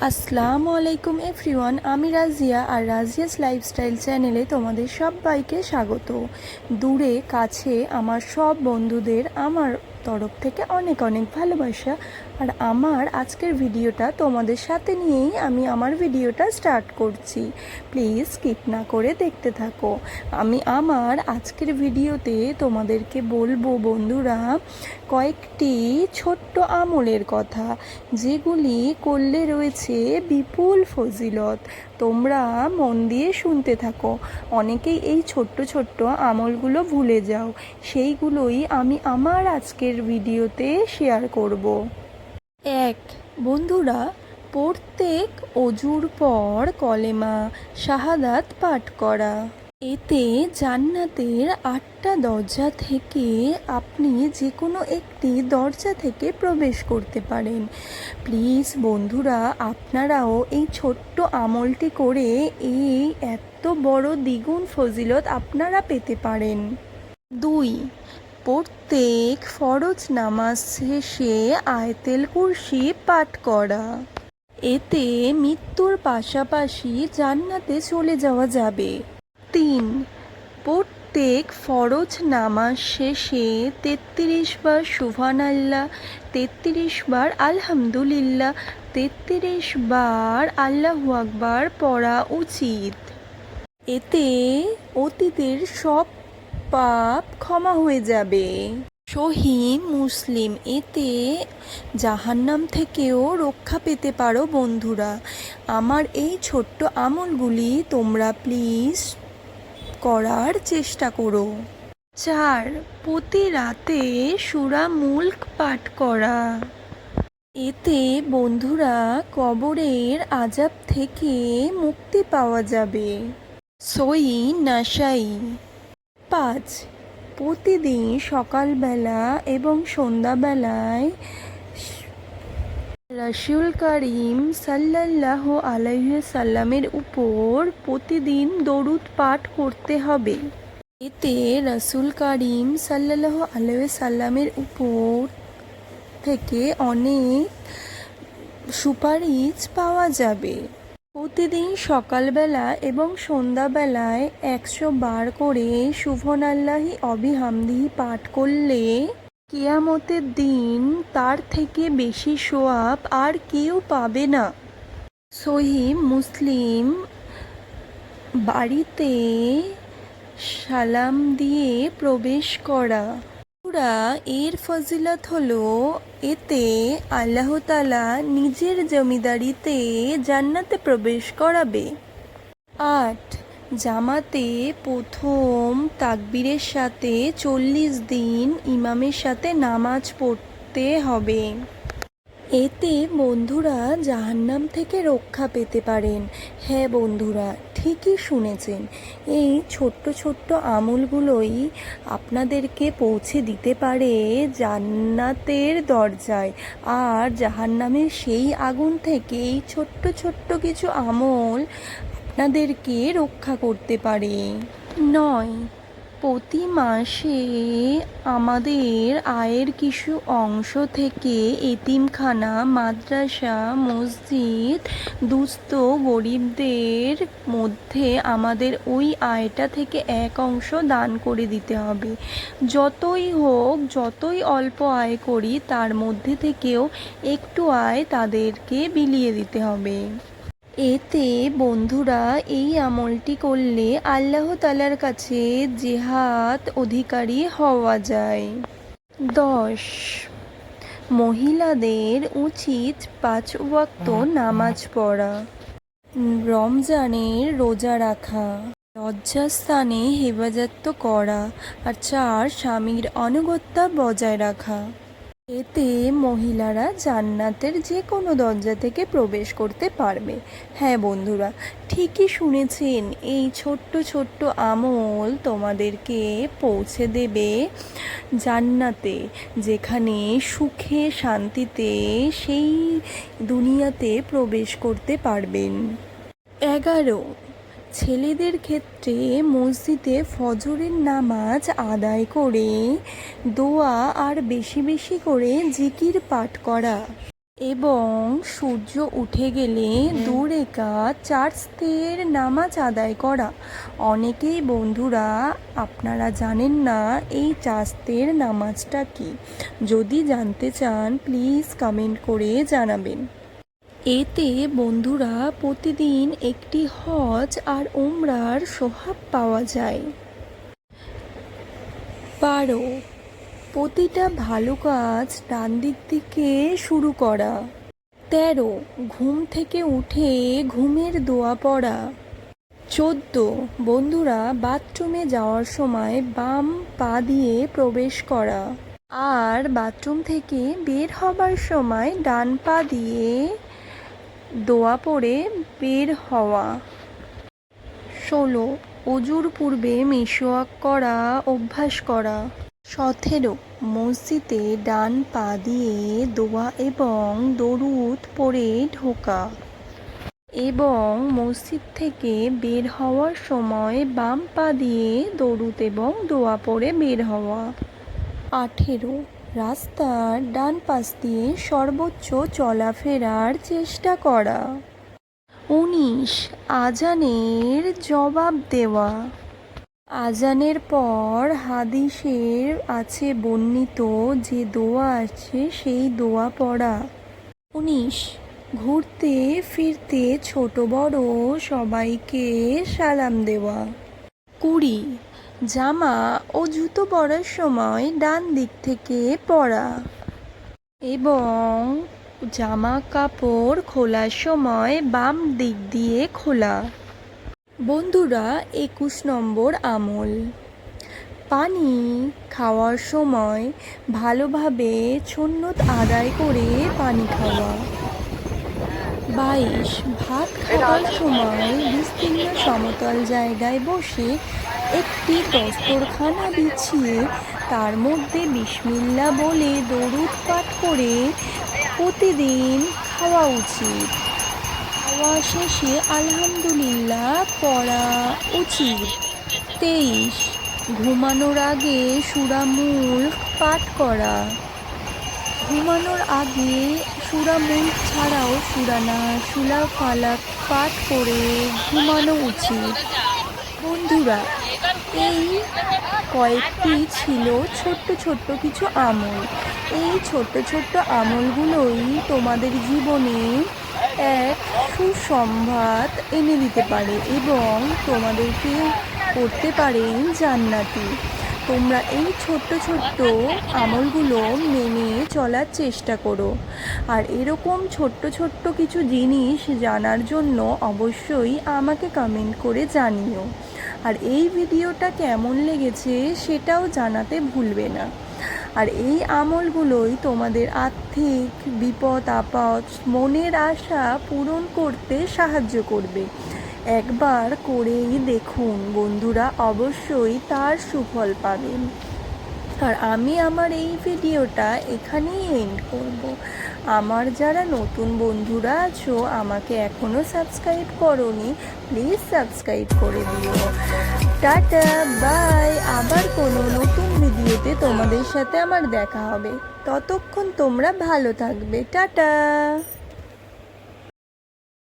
আসসালামু আলাইকুম এভরিওয়ান, আমি রাজিয়া আর রাজিয়াস লাইফস্টাইল চ্যানেলে তোমাদের সবাইকে স্বাগত। দূরে, কাছে, আমার সব বন্ধুদের, আমার তরফ থেকে অনেক অনেক ভালোবাসা। আর আমার আজকের ভিডিওটা তোমাদের সাথে নিয়েই আমি আমার ভিডিওটা স্টার্ট করছি। প্লিজ স্কিপ না করে দেখতে থাকো। আমি আমার আজকের ভিডিওতে তোমাদেরকে বলব বন্ধুরা, কয়েকটি ছোট্ট আমলের কথা, যেগুলি করলে রয়েছে বিপুল ফজিলত। তোমরা মন দিয়ে শুনতে থাকো। অনেকেই এই ছোট্ট ছোট্ট আমলগুলো ভুলে যাও। সেইগুলোই আমি আমার আজকের ভিডিওতে শেয়ার করব। এক, বন্ধুরা, প্রত্যেক অজুর পর কলেমা শাহাদাত পাঠ করা। এতে জান্নাতের আটটা দরজা থেকে আপনি যে কোনো একটি দরজা থেকে প্রবেশ করতে পারেন। প্লিজ বন্ধুরা, আপনারাও এই ছোট্ট আমলটি করে এই এত বড় দ্বিগুণ ফজিলত আপনারা পেতে পারেন। দুই, প্রত্যেক ফরজ নামাজ শেষে আয়তেল কুরসি পাঠ করা। এতে মৃত্যুর পাশাপাশি জান্নাতে চলে যাওয়া যাবে। তিন। প্রত্যেক ফরজ নামাজ শেষে তেত্রিশ বার সুভান আল্লাহ তেত্রিশ বার আলহামদুলিল্লাহ, তেত্রিশ বার আল্লাহু আকবার পড়া উচিত। এতে অতীতের সব পাপ ক্ষমা হয়ে যাবে। সহি মুসলিম, এতে জাহান্নাম থেকেও রক্ষা পেতে পারো বন্ধুরা। আমার এই ছোট্ট আমলগুলি তোমরা প্লিজ করার চেষ্টা করো। চার, প্রতি রাতে সুরা মুল্ক পাঠ করা। এতে বন্ধুরা কবরের আজাব থেকে মুক্তি পাওয়া যাবে। সই নাসাই। পাঁচ, প্রতিদিন সকালবেলা এবং সন্ধ্যাবেলায় রাশিউল করিম সাল্লাল্লাহ আলাইসাল্লামের উপর প্রতিদিন দরুদ পাঠ করতে হবে। এতে রাসুল করিম সাল্লাল্লাহ আলাইসাল্লামের উপর থেকে অনেক সুপারিশ পাওয়া যাবে। প্রতিদিন সকালবেলা এবং সন্ধ্যাবেলায় একশো বার করে শুভন আল্লাহি অবিহামদিহি পাঠ করলে কেয়ামতের দিন তার থেকে বেশি সোয়াব আর কেউ পাবে না। সহি মুসলিম বাড়িতে সালাম দিয়ে প্রবেশ করা। পুরা এর ফজিলত হলো, এতে আল্লাহ তালা নিজের জমিদারিতে জান্নাতে প্রবেশ করাবে। আট জামাতে প্রথম তাকবীরের সাথে চল্লিশ দিন ইমামের সাথে নামাজ পড়তে হবে। এতে বন্ধুরা জাহান্নাম থেকে রক্ষা পেতে পারেন। হ্যাঁ বন্ধুরা, ঠিকই শুনেছেন। এই ছোট্ট ছোট্ট আমলগুলোই আপনাদেরকে পৌঁছে দিতে পারে জান্নাতের দরজায়। আর জাহান্নামের সেই আগুন থেকে এই ছোট্ট ছোট্ট কিছু আমল আপনাদেরকে রক্ষা করতে পারে। নয়, প্রতি মাসে আমাদের আয়ের কিছু অংশ থেকে এতিমখানা, মাদ্রাসা, মসজিদ, দুস্থ গরিবদের মধ্যে আমাদের ওই আয়টা থেকে এক অংশ দান করে দিতে হবে। যতই হোক, যতই অল্প আয় করি, তার মধ্যে থেকেও একটু আয় তাদেরকে বিলিয়ে দিতে হবে। এতে বন্ধুরা এই আমলটি করলে আল্লাহ তালার কাছে জেহাদ অধিকারী হওয়া যায়। দশ, মহিলাদের উচিত পাঁচ ওয়াক্ত নামাজ পড়া। রমজানের রোজা রাখা, লজ্জাস্থানে হেফাজত করা আর চার স্বামীর অনুগত্যা বজায় রাখা। এতে মহিলারা জান্নাতের যে কোনো দরজা থেকে প্রবেশ করতে পারবে। হ্যাঁ বন্ধুরা, ঠিকই শুনেছেন, এই ছোট্ট ছোট্ট আমল তোমাদেরকে পৌঁছে দেবে জান্নাতে, যেখানে সুখে, শান্তিতে সেই দুনিয়াতে প্রবেশ করতে পারবেন। এগারো ছেলেদের ক্ষেত্রে মসজিদে ফজরের নামাজ আদায় করে দোয়া আর বেশি বেশি করে জিকির পাঠ করা এবং সূর্য উঠে গেলে দু রেখাত চার্চদের নামাজ আদায় করা। অনেকেই বন্ধুরা আপনারা জানেন না এই চার্চদের নামাজটা কি? যদি জানতে চান প্লিজ কমেন্ট করে জানাবেন। এতে বন্ধুরা প্রতিদিন একটি হজ আর উমরার স্বভাব পাওয়া যায়। বারো। প্রতিটা ভালো কাজ ডান দিক থেকে শুরু করা। তেরো। ঘুম থেকে উঠে ঘুমের দোয়া পড়া। চোদ্দ। বন্ধুরা বাথরুমে যাওয়ার সময় বাম পা দিয়ে প্রবেশ করা। আর বাথরুম থেকে বের হবার সময় ডান পা দিয়ে দোয়া পড়ে বের হওয়া। ষোলো অজুর পূর্বে মিসওয়াক করা, অভ্যাস করা। সতেরো, মসজিদে ডান পা দিয়ে দোয়া এবং দরুদ পরে ঢোকা এবং মসজিদ থেকে বের হওয়ার সময় বাম পা দিয়ে দরুদ এবং দোয়া পরে বের হওয়া। আঠেরো রাস্তার ডান পাশ দিয়ে সর্বোচ্চ চলাফেরার চেষ্টা করা। উনিশ, আজানের জবাব দেওয়া। আজানের পর হাদিসের আছে বর্ণিত যে দোয়া আছে, সেই দোয়া পড়া। উনিশ, ঘুরতে ফিরতে ছোট বড় সবাইকে সালাম দেওয়া। কুড়ি জামা ও জুতো পরার সময় ডান দিক থেকে পরা এবং জামা কাপড় খোলার সময় বাম দিক দিয়ে খোলা। বন্ধুরা, একুশ নম্বর আমল। পানি খাওয়ার সময় ভালোভাবে ছন্নত আদায় করে পানি খাওয়া। বাইশ, ভাত খাওয়ার সময় বিস্তীর্ণ সমতল জায়গায় বসে একটি দস্তরখানা বিছিয়ে তার মধ্যে বিসমিল্লা বলে দরুদ পাঠ করে প্রতিদিন খাওয়া উচিত। খাওয়া শেষে আলহামদুলিল্লাহ পড়া উচিত। তেইশ। ঘুমানোর আগে সুরামূল পাঠ করা। ঘুমানোর আগে সুরামূল ছাড়াও সুরানা সুলা ফালাক পাঠ করে ঘুমানো উচিত। বন্ধুরা এই কয়েকটি ছিল ছোট্ট ছোট্ট কিছু আমল। এই ছোট্ট ছোট্ট আমলগুলোই তোমাদের জীবনে এক সুসংবাদ এনে দিতে পারে এবং তোমাদেরকে করতে পারে জান্নাতি। তোমরা এই ছোট্ট ছোট্ট আমলগুলো মেনে চলার চেষ্টা করো। আর এরকম ছোট্ট ছোট্ট কিছু জিনিস জানার জন্য অবশ্যই আমাকে কমেন্ট করে জানিও। আর এই ভিডিওটা কেমন লেগেছে সেটাও জানাতে ভুলবে না। আর এই আমলগুলোই তোমাদের আর্থিক বিপদ, আপদ, মনের আশা পূরণ করতে সাহায্য করবে। একবার করেই দেখুন বন্ধুরা, অবশ্যই তার সুফল পাবেন। আর আমি আমার এই ভিডিওটা এখানেই এন্ড করব। আমার যারা নতুন বন্ধুরা আছো, আমাকে এখনও সাবস্ক্রাইব করনি প্লিজ সাবস্ক্রাইব করে দিও। টাটা বাই আবার কোনো নতুন ভিডিওতে তোমাদের সাথে আমার দেখা হবে। ততক্ষণ তোমরা ভালো থাকবে। টাটা।